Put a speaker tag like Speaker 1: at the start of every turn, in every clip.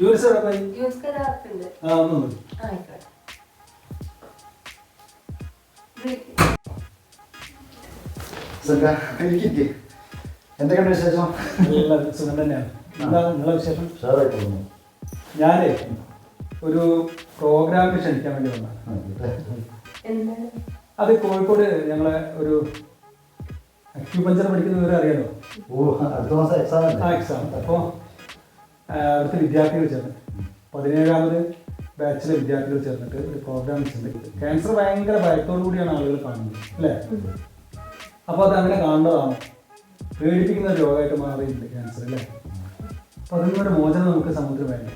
Speaker 1: Use ആ ഒന്ന് മതി.
Speaker 2: എന്തൊക്കെയുണ്ട് വിശേഷം?
Speaker 1: സുഖം തന്നെയാണ്. എന്താ നിങ്ങളെ വിശേഷം? ഞാനേ ഒരു പ്രോഗ്രാമിന് ക്ഷണിക്കാൻ വേണ്ടി വന്നതാണ്.
Speaker 3: എന്താണ്?
Speaker 1: അത് കോഴിക്കോട് ഞങ്ങളെ ഒരു അക്യൂപഞ്ചർ പഠിക്കുന്ന വിവരം അറിയാലോ?
Speaker 2: ഓ അടുത്ത മാസം എക്സാം
Speaker 1: ആ എക്സാം അപ്പോൾ അടുത്ത വിദ്യാർത്ഥികൾ ചേർന്ന് പതിനേഴാമത് ബാച്ചിലെ വിദ്യാർത്ഥികൾ ചേർന്നിട്ട് ഒരു പ്രോഗ്രാം വെച്ചിട്ടുണ്ട്. ക്യാൻസർ ഭയങ്കര ഭയത്തോടു കൂടിയാണ് ആളുകൾ കാണുന്നത് അല്ലേ? അപ്പോൾ അത് അങ്ങനെ കാണേണ്ടതാണ് പേടിപ്പിക്കുന്ന രോഗമായിട്ട് മാറിയിട്ടുണ്ട് ക്യാൻസർ അല്ലേ? അപ്പോൾ അതിനൊരു മോചനം നമുക്ക് സമൂഹത്തിൽ വേണ്ടേ.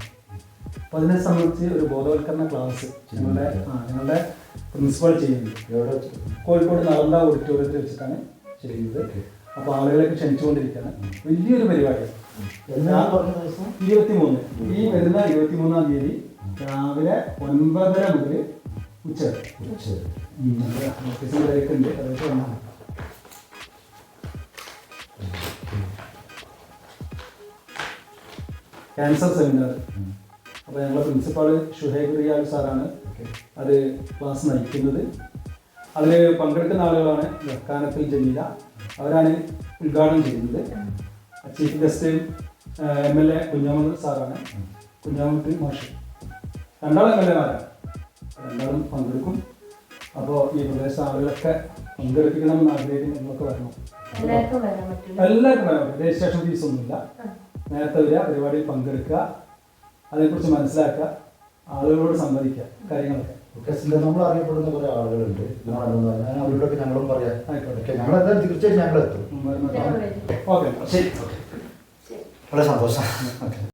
Speaker 1: അപ്പോൾ അതിനെ സംബന്ധിച്ച് ഒരു ബോധവൽക്കരണ ക്ലാസ് ഞങ്ങളുടെ ആ ഞങ്ങളുടെ പ്രിൻസിപ്പൾ ചെയ്യുന്നുണ്ട്? കോഴിക്കോട് നളന്ദ ഓഡിറ്റോറിയത്തിൽ വെച്ചിട്ടാണ് ചെയ്യുന്നത് അപ്പോൾ ആളുകളൊക്കെ ക്ഷണിച്ചുകൊണ്ടിരിക്കുകയാണ്. വലിയൊരു പരിപാടിയാണ്
Speaker 2: ഞാൻ പറഞ്ഞ ദിവസം?
Speaker 1: ഇരുപത്തിമൂന്ന്. ഈ വരുന്ന ഇരുപത്തിമൂന്നാം തീയതി രാവിലെ ഒൻപതര മുതൽ ഉച്ച വരെയൊക്കെ ഉണ്ട്. അതൊക്കെ വന്നാൽ. ക്യാൻസർ സെമിനാർ അപ്പോൾ ഞങ്ങളുടെ പ്രിൻസിപ്പാൾ ഷുഹേബ് റിയാൽ സാറാണ് അത് ക്ലാസ് നയിക്കുന്നത്. അതിൽ പങ്കെടുക്കുന്ന ആളുകളാണ് ലക്കാനത്തിൽ ജമീല. അവരാണ് ഉദ്ഘാടനം ചെയ്യുന്നത്. Chief guest M L A Kunhammath സാറാണ്. കുഞ്ഞാമത്ത് മാഷ്. രണ്ടാളും എം എൽ എമാരാണ് രണ്ടാളും പങ്കെടുക്കും. അപ്പോൾ ഈ പ്രദേശ ആളുകളൊക്കെ പങ്കെടുപ്പിക്കണമെന്ന് ആഗ്രഹിക്കുന്നു നിങ്ങളൊക്കെ വരണം
Speaker 3: എല്ലാവർക്കും വരാൻ പറ്റില്ല
Speaker 1: എല്ലാവർക്കും വരാം രജിസ്ട്രേഷൻ ഫീസ് ഒന്നുമില്ല. നേരത്തെ വരിക പരിപാടിയിൽ പങ്കെടുക്കുക അതിനെക്കുറിച്ച് മനസ്സിലാക്കുക ആളുകളോട് സംവദിക്കുക കാര്യങ്ങളൊക്കെ.
Speaker 2: ഓർക്കസ്ട്രയിൽ നമ്മൾ അറിയപ്പെടുന്ന കുറെ ആളുകളുണ്ട്. ഇതിനോടൊന്നും പറഞ്ഞാൽ അവരോടൊക്കെ ഞങ്ങളും പറയാം.
Speaker 1: ആയിക്കോട്ടെ.
Speaker 2: ഓക്കെ ഞങ്ങളെന്തായാലും തീർച്ചയായും ഞങ്ങളെത്തും.
Speaker 3: ഞങ്ങൾ.
Speaker 1: ഓക്കെ ശരി.
Speaker 3: ശരി.
Speaker 2: വളരെ സന്തോഷം. ഓക്കെ.